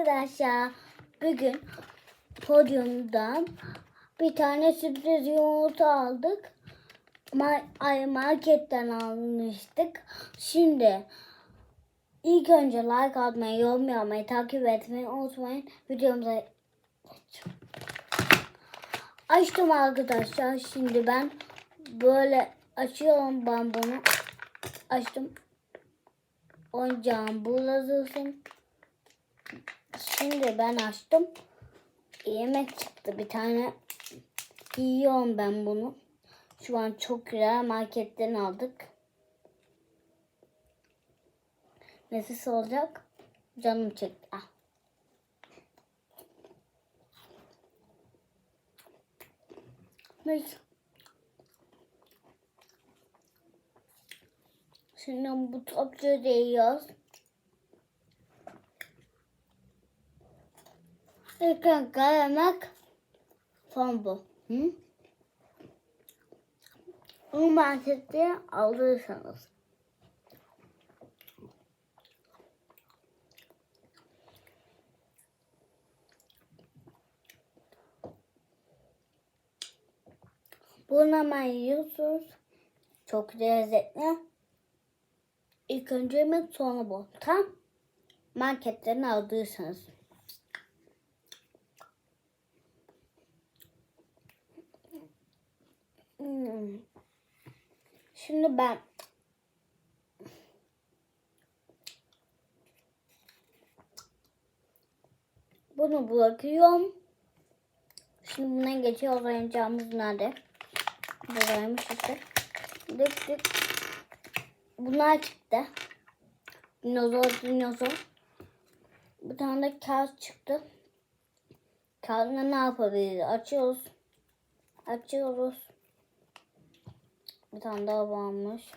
arkadaşlar. Bugün podyumdan bir tane sürpriz yumurta aldık. Ay marketten almıştık. Şimdi ilk önce like atmayı, yorum yapmayı, takip etmeyi unutmayın. Videomuza açtım arkadaşlar. Şimdi ben böyle açıyorum ben bunu. Açtım. Oyuncağım dursun. Şimdi ben açtım. Yemek çıktı bir tane. Yiyorum ben bunu. Şu an çok güzel marketten aldık. Nefis olacak. Canım çekti. Ah. Neyse. Şimdi bu topçu değiyoruz. Yemek son bu. Hı? Bu markette alırsanız. Bunu yiyorsunuz. Çok lezzetli. İlk önce yemek sonra bu. Tam marketten aldıysanız. Hmm. Şimdi ben bunu bırakıyorum. Şimdi buna geçiyoruz. Oyuncağımız nerede? Buradaymış işte. Dık dık. Bunlar çıktı. Dinozor, dinozor. Bir tane de kağıt çıktı. Kağıdına ne yapabiliriz? Açıyoruz. Açıyoruz. Bir tane daha varmış.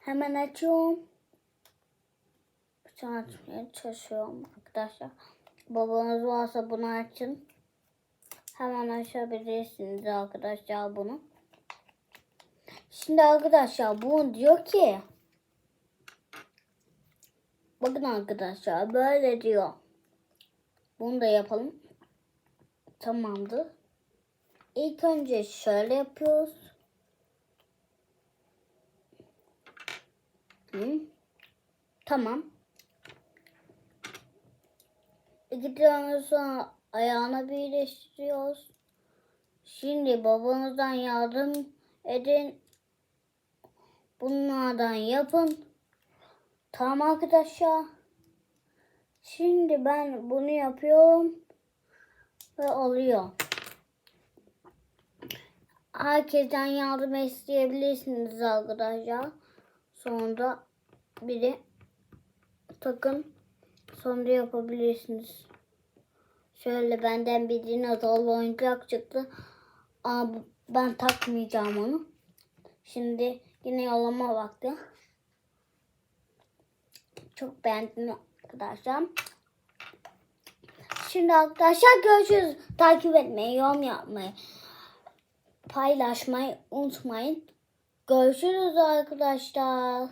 Hemen açıyorum. Bir tane açmaya çalışıyorum arkadaşlar. Babanız varsa bunu açın. Hemen açabilirsiniz arkadaşlar bunu. Şimdi arkadaşlar bunu diyor ki Bakın arkadaşlar böyle diyor. Bunu da yapalım. Tamamdır. İlk önce şöyle yapıyoruz. Hı. Tamam. İki tane sonra ayağına birleştiriyoruz. Şimdi babanızdan yardım edin. Bunlardan yapın. Tamam arkadaşlar. Şimdi ben bunu yapıyorum. Ve oluyor. Herkesten yardım isteyebilirsiniz arkadaşlar. Sonra biri takın. Sonra yapabilirsiniz. Şöyle benden bir dinozorlu oyuncak çıktı. Ama ben takmayacağım onu. Şimdi yine yollama vakti. Çok beğendim arkadaşlar. Şimdi arkadaşlar görüşürüz. Takip etmeyi, yorum yapmayı, paylaşmayı unutmayın. Görüşürüz arkadaşlar.